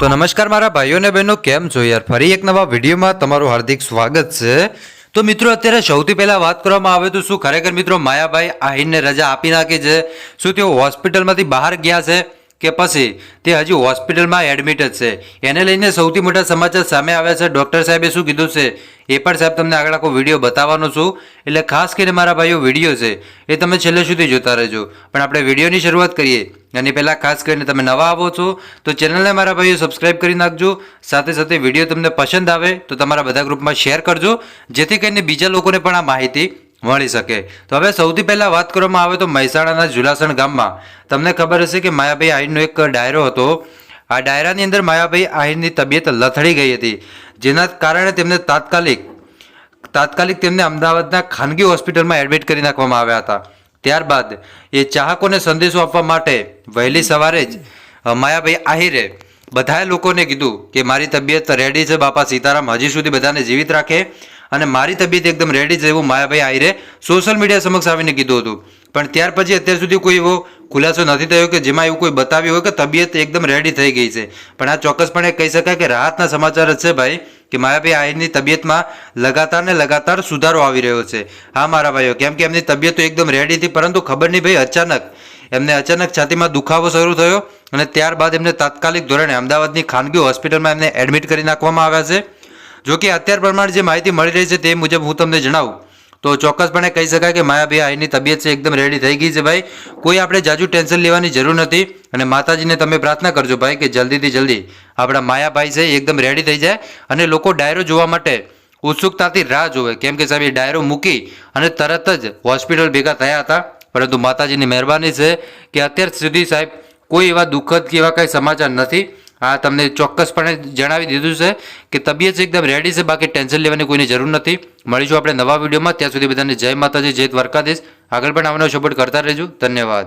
તો નમસ્કાર મારા ભાઈઓ અને બહેનો, કેમ છો યાર? ફરી એક નવા વિડીયોમાં તમારું હાર્દિક સ્વાગત છે. તો મિત્રો, અત્યારે સૌથી પહેલાં વાત કરવામાં આવે તો શું? ખરેખર મિત્રો, માયાભાઈ આહિરને રજા આપી નાખી છે. શું તેઓ હોસ્પિટલમાંથી બહાર ગયા છે કે પછી? તે હજી હોસ્પિટલમાં એડમિટ જ છે. એને લઈને સૌથી મોટા સમાચાર સામે આવ્યા છે. ડૉક્ટર સાહેબે શું કીધું છે? એ પણ સાહેબ, તમને આગળ આખો વીડિયો બતાવવાનો છું. એટલે ખાસ કરીને મારા ભાઈઓ, વીડિયો છે. એ તમે છેલ્લે સુધી જોતા રહેજો. પણ આપણે વિડીયોની શરૂઆત કરીએ. અને પહેલાં ખાસ કરીને તમે નવા આવો છો, તો ચેનલને મારા ભાઈઓ સબસ્ક્રાઇબ કરી નાખજો. સાથે સાથે વીડિયો તમને પસંદ આવે, તો તમારા બધા ગ્રુપમાં શેર કરજો, જેથી કરીને બીજા લોકોને પણ આ માહિતી મળી શકે. તો હવે સૌથી પહેલાં વાત કરવામાં આવે તો મહેસાણાના જુલાસણ ગામમાં. તમને ખબર હશે કે માયાભાઈ આહિરનો એક ડાયરો હતો. આ ડાયરાની અંદર માયાભાઈ આહિરની તબિયત લથડી ગઈ હતી, જેના કારણે તેમને તાત્કાલિક તાત્કાલિક તેમને અમદાવાદના ખાનગી હોસ્પિટલમાં એડમિટ કરી નાખવામાં આવ્યા હતા. ત્યારબાદ એ ચાહકોને સંદેશો આપવા માટે વહેલી સવારે જ માયાભાઈ આહિરે બધાએ લોકોને કીધું કે મારી તબિયત રેડી છે બાપા સીતારામ, હજી સુધી બધાને જીવિત રાખે અને મારી તબિયત એકદમ રેડી છે એવું માયાભાઈ આહિરે સોશિયલ મીડિયા સમક્ષ આવીને કીધું હતું. પણ ત્યાર પછી અત્યાર સુધી કોઈ એવો ખુલાસો નથી થયો કે જેમાં એવું કોઈ બતાવ્યું હોય કે તબિયત એકદમ રેડી થઈ ગઈ છે. પણ આ ચોક્કસપણે કહી શકાય કે રાહતના સમાચાર જ છે ભાઈ. કે માયાભાઈ આહિરની તબિયતમાં લગાતાર ને લગાતાર સુધારો આવી રહ્યો છે. હા, મારા ભાઈઓ, કેમ કે એમની તબિયત તો એકદમ રેડી હતી, પરંતુ ખબર નહીં ભાઈ, અચાનક એમને અચાનક છાતીમાં દુખાવો શરૂ થયો અને ત્યારબાદ એમને તાત્કાલિક ધોરણે અમદાવાદની ખાનગી હોસ્પિટલમાં એમને એડમિટ કરી નાખવામાં આવ્યા છે. જો કે અત્યાર પ્રમાણે જે માહિતી મળી રહી છે તે મુજબ હું તમને જણાવું. તો ચોક્કસપણે કહી શકાય કે માયાભાઈ આઈની તબિયત છે, એકદમ રેડી થઈ ગઈ છે ભાઈ. કોઈ આપણે જાજુ ટેન્શન લેવાની જરૂર નથી. અને માતાજીને તમે પ્રાર્થના કરજો ભાઈ કે જલ્દીથી જલ્દી આપણા માયાભાઈ છે એકદમ રેડી થઈ જાય. અને લોકો ડાયરો જોવા માટે ઉત્સુકતાથી રાહ જોવે. કેમ કે સાહેબ, એ ડાયરો મૂકી અને તરત જ હોસ્પિટલ ભેગા થયા હતા. પરંતુ માતાજીની મહેરબાની છે કે અત્યાર સુધી સાહેબ કોઈ એવા દુઃખદ કે એવા કાંઈ સમાચાર નથી. આ તમને ચોક્કસપણે જણાવી દીધું છે કે તબિયત એકદમ રેડી છે, બાકી ટેન્શન લેવાની કોઈની જરૂર નથી. મળીશું આપણે નવા વિડીયોમાં. ત્યાં સુધી બધાને જય માતાજી, જય દ્વારકાધીશ. આગળ પણ આવવાનો સપોર્ટ કરતા રહેજો. ધન્યવાદ.